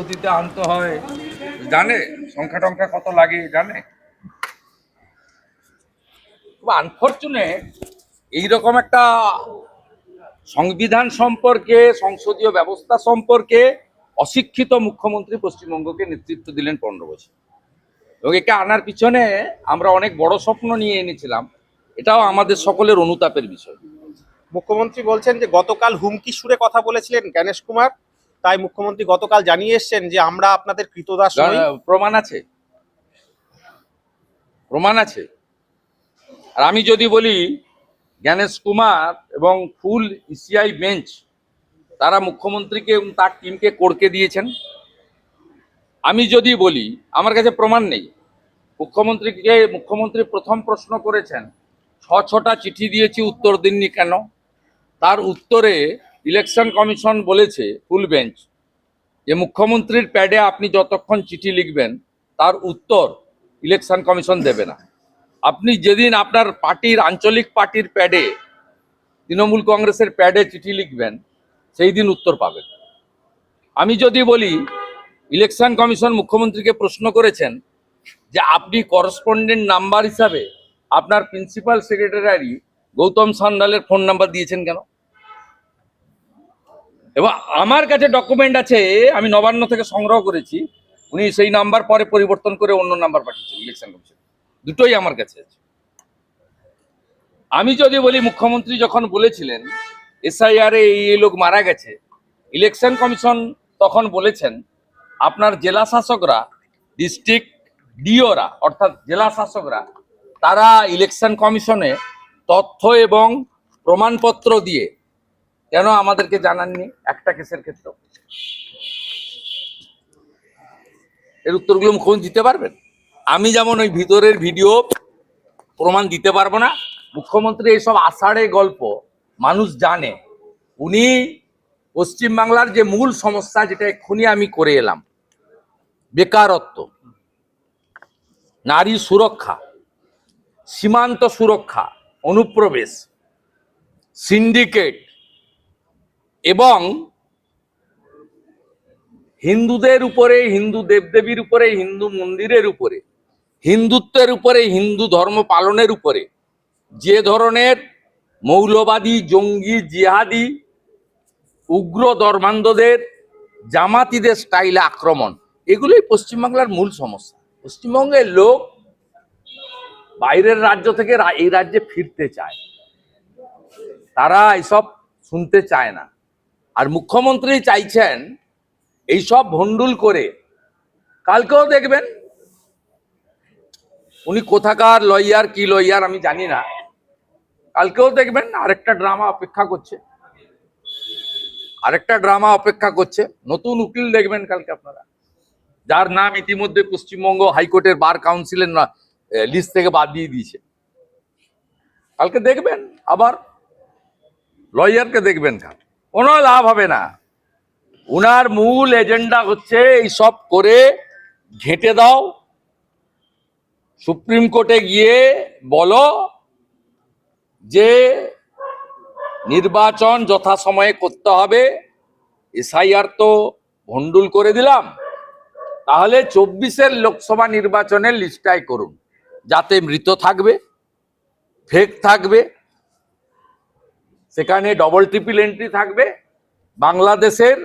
পদ্ধতিতে আনতে হয়। জানে? সংখ্যা টংখ্যা কত লাগে, জানে? আনফর্চুনেট এইরকম একটা সংবিধান সম্পর্কে, সংসদীয় ব্যবস্থা সম্পর্কে অশিক্ষিত মুখ্যমন্ত্রী পশ্চিমবঙ্গকে নেতৃত্ব দিলেন পনেরো বছর। এবং একে আনার পিছনে আমরা অনেক বড় স্বপ্ন নিয়ে এনেছিলাম। এটাও আমাদের সকলের অনুতাপের বিষয়। মুখ্যমন্ত্রী বলছেন যে, গতকাল হুমকি সুরে কথা বলেছিলেন জ্ঞানেশ কুমার। তাই মুখ্যমন্ত্রী গতকাল জানিয়ে এসেছেন যে আমরা আপনাদের কৃতদাস প্রমাণ আছে। প্রমাণ আছে। আর আমি যদি বলি জ্ঞানেশ কুমার এবং ফুল ইসিআই বেঞ্চ তারা মুখ্যমন্ত্রীকে এবং তার টিমকে করকে দিয়েছেন। আমি যদি বলি আমার কাছে প্রমাণ নেই। মুখ্যমন্ত্রীকে মুখ্যমন্ত্রী প্রথম প্রশ্ন করেছেন ছ ছটা চিঠি দিয়েছি উত্তর দিননি কেন? তার উত্তরে ইলেকশন কমিশন বলেছে ফুল বেঞ্চ যে মুখ্যমন্ত্রীর প্যাডে আপনি যতক্ষণ চিঠি লিখবেন, তার উত্তর ইলেকশন কমিশন দেবে না। আপনি যেদিন আপনার পার্টির, আঞ্চলিক পার্টির প্যাডে, তৃণমূল কংগ্রেসের প্যাডে চিঠি লিখবেন, সেই দিন উত্তর পাবেন। আমি যদি বলি, ইলেকশন কমিশন মুখ্যমন্ত্রীকে প্রশ্ন করেছেন যে আপনি করসপন্ডেন্ট নাম্বার হিসাবে আপনার প্রিন্সিপাল সেক্রেটারি গৌতম সান্যালের ফোন নাম্বার দিয়েছেন কেন? এবং আমার কাছে ডকুমেন্ট আছে, আমি নবান্ন থেকে সংগ্রহ করেছি। উনি সেই নাম্বার পরে পরিবর্তন করে অন্য নাম্বার পাঠিয়েছেন ইলেকশন কমিশন দুটোই আমার কাছে আছে। আমি যদি বলি, মুখ্যমন্ত্রী যখন বলেছিলেন এসআইআর এ এই লোক মারা গেছে ইলেকশন কমিশন তখন বলেছেন, আপনার জেলা শাসকরা ডিস্ট্রিক্ট ডিওরা অর্থাৎ জেলা শাসকরা, তারা ইলেকশন কমিশনে তথ্য এবং প্রমাণপত্র দিয়ে কেন আমাদেরকে জানাননি একটা কেসের ক্ষেত্রে এর উত্তরগুলো মুখ্যমন্ত্রী দিতে পারবেন? আমি যেমন ওই ভিতরের ভিডিও প্রমাণ দিতে পারব না, মুখ্যমন্ত্রী এইসব আষাঢ়ে গল্প মানুষ জানে। উনি পশ্চিমবাংলার যে মূল সমস্যা যেটা এক্ষুনি আমি করে এলাম, বেকারত্ব, নারী সুরক্ষা, সীমান্ত সুরক্ষা, অনুপ্রবেশ, সিন্ডিকেট এবং হিন্দুদের উপরে, হিন্দু দেবদেবীর উপরে, হিন্দু মন্দিরের উপরে, হিন্দুত্বের উপরে, হিন্দু ধর্ম পালনের উপরে যে ধরনের মৌলবাদী, জঙ্গি, জিহাদি, উগ্র ধর্মান্ধদের, জামাতিদের স্টাইলে আক্রমণ, এগুলোই পশ্চিমবাংলার মূল সমস্যা। পশ্চিমবঙ্গের লোক বাইরের রাজ্য থেকে এই রাজ্যে ফিরতে চায়। তারা এসব শুনতে চায় না। আর মুখ্যমন্ত্রী চাইছেন এইসব ভন্ডুল করে। কালকেও দেখবেন, উনি কোথাকার লয়ার কি লয়ার আমি জানি না। কালকেও দেখবেন আরেকটা ড্রামা অপেক্ষা করছে। আরেকটা ড্রামা অপেক্ষা করছে। নতুন উকিল দেখবেন কালকে আপনারা। যার নাম ইতিমধ্যে পশ্চিমবঙ্গ হাইকোর্টের বার কাউন্সিলের লিস্ট থেকে বাদ দিয়ে দিয়েছে। কালকে দেখবেন আবার লয়ারকে দেখবেন কাল কোনো লাভ হবে না। উনার মূল এজেন্ডা হচ্ছে এইসব করে ঘেঁটে দাও। সুপ্রিম কোর্টে গিয়ে বলো যে নির্বাচন যথাসময়ে করতে হবে। এসআইআর তো ভন্ডুল করে দিলাম। তাহলে চব্বিশের লোকসভা নির্বাচনের লিস্টাই করুন। যাতে মৃত থাকবে, ফেক থাকবে সেখানে ডবল ট্রিপল এন্ট্রি থাকবে। বাংলাদেশের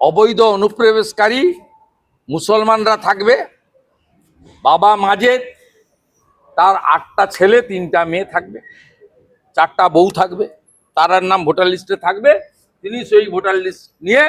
অবৈধ অনুপ্রবেশকারী মুসলমানরা থাকবে। বাবা মাজেদ তার আটটা ছেলে, তিনটা মেয়ে থাকবে। চারটা বউ থাকবে। তার নাম ভোটার লিস্টে থাকবে। তিনি সেই ভোটার লিস্ট নিয়ে